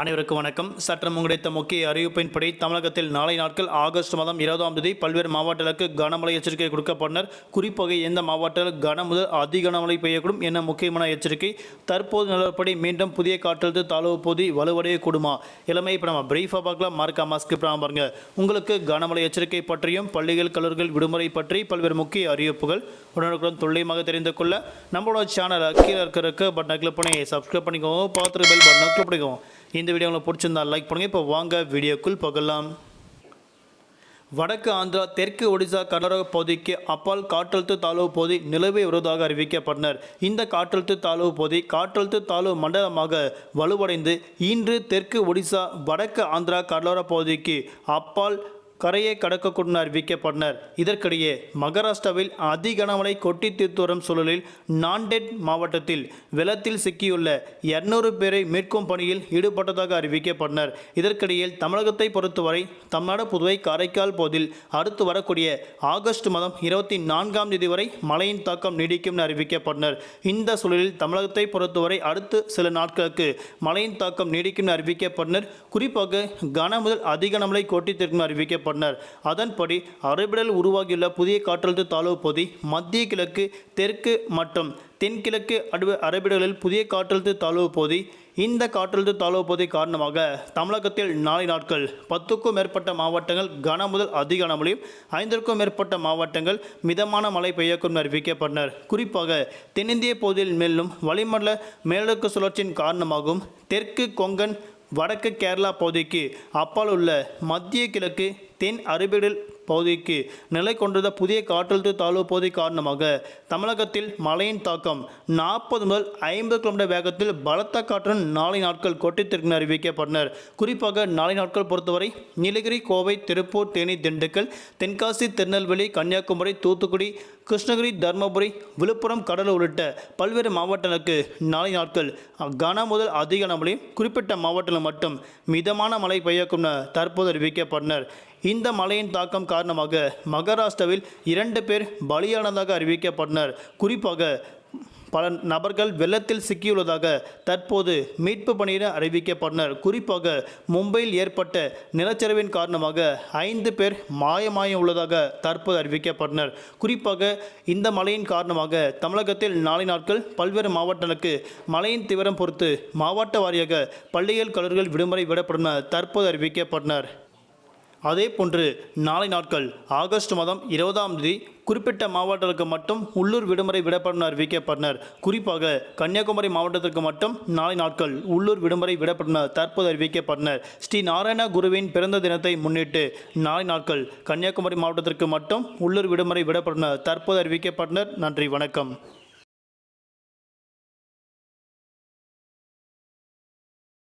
அனைவருக்கும் வணக்கம். சற்றம் கிடைத்த முக்கிய அறிவிப்பின்படி தமிழகத்தில் நாளை நாட்கள் ஆகஸ்ட் மாதம் இருபதாம் தேதி பல்வேறு மாவட்டங்களுக்கு கனமழை எச்சரிக்கை கொடுக்கப்பட்டனர். குறிப்பாக எந்த மாவட்டத்தில் கன முதல் அதி கனமழை பெய்யக்கூடும் என முக்கியமான எச்சரிக்கை? தற்போது நிலவரப்படி மீண்டும் புதிய காற்றழுத்த தாழ்வு பகுதி வலுவடையக்கூடுமா? இளமை இப்போ நம்ம பிரீஃபாக பார்க்கலாம். மார்க்கா மாஸ்க் இப்போ பாருங்க. உங்களுக்கு கனமழை எச்சரிக்கை பற்றியும் பள்ளிகள் கல்லூரிகள் விடுமுறை பற்றி பல்வேறு முக்கிய அறிவிப்புகள் உடனுக்குடன் துல்லியமாக தெரிந்து கொள்ள நம்மளோட சேனல் கீழே இருக்கிற பட்டனை கிளிக் பண்ணி சப்ஸ்கிரைப் பண்ணிக்கோங்க. பார்த்துட்டு பெல் பட்டனை கிளிக் பண்ணிக்கோங்க. இந்த வீடியோ உங்களுக்கு பிடிச்சிருந்தா லைக் பண்ணுங்கள் இப்போ வாங்க வீடியோக்குள் போகலாம். வடக்கு ஆந்திரா தெற்கு ஒடிசா கடலோர பகுதிக்கு அப்பால் காற்றழுத்த தாழ்வு பகுதி நிலவை வருவதாக அறிவிக்கப்பட்டனர். இந்த காற்றழுத்த தாழ்வு பகுதி காற்றழுத்த தாழ்வு மண்டலமாக வலுவடைந்து இன்று தெற்கு ஒடிசா வடக்கு ஆந்திரா கடலோர பகுதிக்கு அப்பால் கரையை கடக்கக்கூடும் அறிவிக்கப்பட்டனர் இதற்கிடையே மகாராஷ்டிராவில் அதி கனமழை கொட்டி தீர்த்து வரும் சூழலில் நாண்டெட் மாவட்டத்தில் வெள்ளத்தில் சிக்கியுள்ள இருநூறு பேரை மீட்கும் பணியில் ஈடுபட்டதாக அறிவிக்கப்பட்டனர் இதற்கிடையில் தமிழகத்தை பொறுத்தவரை தமிழ்நாடு புதுவை காரைக்கால் போதில் அடுத்து வரக்கூடிய ஆகஸ்ட் மாதம் இருபத்தி நான்காம் தேதி வரை மழையின் தாக்கம் நீடிக்கும் என அறிவிக்கப்பட்டனர் இந்த சூழலில் தமிழகத்தை பொறுத்தவரை அடுத்து சில நாட்களுக்கு மழையின் தாக்கம் நீடிக்கும் என அறிவிக்கப்பட்டனர் குறிப்பாக கன முதல் அதிக கனமழை கொட்டி தீர்க்கும் அறிவிக்கப்பட்டனர் அறிவிக்கப்பட்டனர் அதன்படி அரபிடல் உருவாகியுள்ள புதிய காற்றழுத்த தாழ்வு பகுதி மத்திய கிழக்கு தெற்கு மற்றும் தென்கிழக்கு அடுவ அரபிடலில் புதிய காற்றழுத்த தாழ்வு பகுதி இந்த காற்றழுத்த தாழ்வு பகுதி காரணமாக தமிழகத்தில் நாளை நாட்கள் பத்துக்கும் மேற்பட்ட மாவட்டங்கள் கன முதல் அதிக கனமழையும் ஐந்திற்கும் மேற்பட்ட மாவட்டங்கள் மிதமான மழை பெய்யக்கும் அறிவிக்கப்பட்டனர். குறிப்பாக தென்னிந்திய பகுதியில் மேலும் வளிமண்டல மேலடுக்கு சுழற்சியின் காரணமாகவும் தெற்கு கொங்கன் வடக்கு கேரளா பகுதிக்கு அப்பால் உள்ள மத்திய கிழக்கு தென் அரபிடல் பகுதிக்கு நிலை கொண்டுள்ள புதிய காற்றழுத்த தாழ்வு பகுதி காரணமாக தமிழகத்தில் மழையின் தாக்கம் நாற்பது முதல் ஐம்பது கிலோமீட்டர் வேகத்தில் பலத்த காற்றுடன் நாளை நாட்கள் கொட்டித்திற்கு அறிவிக்கப்பட்டனர். குறிப்பாக நாளை நாட்கள் பொறுத்தவரை நீலகிரி கோவை திருப்பூர் தேனி திண்டுக்கல் தென்காசி திருநெல்வேலி கன்னியாகுமரி தூத்துக்குடி கிருஷ்ணகிரி தருமபுரி விழுப்புரம் கடலூர் உள்ளிட்ட பல்வேறு மாவட்டங்களுக்கு நாளை நாட்கள் கன முதல் அதிக கனமழையும் குறிப்பிட்ட மாவட்டத்தில் மட்டும் மிதமான மழை பெய்யக்கும் என தற்போது அறிவிக்கப்பட்டனர். இந்த மழையின் தாக்கம் காரணமாக மகாராஷ்டிராவில் இரண்டு பேர் பலியானதாக அறிவிக்கப்பட்டனர். குறிப்பாக பல நபர்கள் வெள்ளத்தில் சிக்கியுள்ளதாக தற்போது மீட்பு பணியினர் அறிவிக்கப்பட்டனர். குறிப்பாக மும்பையில் ஏற்பட்ட நிலச்சரிவின் காரணமாக ஐந்து பேர் மாயமாய உள்ளதாக தற்போது அறிவிக்கப்பட்டனர். குறிப்பாக இந்த மழையின் காரணமாக தமிழகத்தில் நாளை நாட்கள் பல்வேறு மாவட்டங்களுக்கு மழையின் தீவிரம் பொறுத்து மாவட்ட வாரியாக பள்ளிகள் கல்லூரிகள் விடுமுறை விடப்படும் தற்போது அறிவிக்கப்பட்டனர். அதே போன்று நாளை நாட்கள் ஆகஸ்ட் மாதம் இருபதாம் தேதி குறிப்பிட்ட மாவட்டங்களுக்கு மட்டும் உள்ளூர் விடுமுறை விடப்படும் கே அறிவிக்கப்பட்டனர் குறிப்பாக கன்னியாகுமரி மாவட்டத்திற்கு மட்டும் நாளை நாட்கள் உள்ளூர் விடுமுறை விடப்படுனர் தற்போது வி தற்போது அறிவிக்கப்பட்டனர். ஸ்ரீ நாராயண குருவின் பிறந்த தினத்தை முன்னிட்டு நாளை நாட்கள் கன்னியாகுமரி மாவட்டத்திற்கு மட்டும் உள்ளூர் விடுமுறை விடப்படுனர் தற்போது வி தற்போது அறிவிக்கப்பட்டனர். நன்றி வணக்கம்.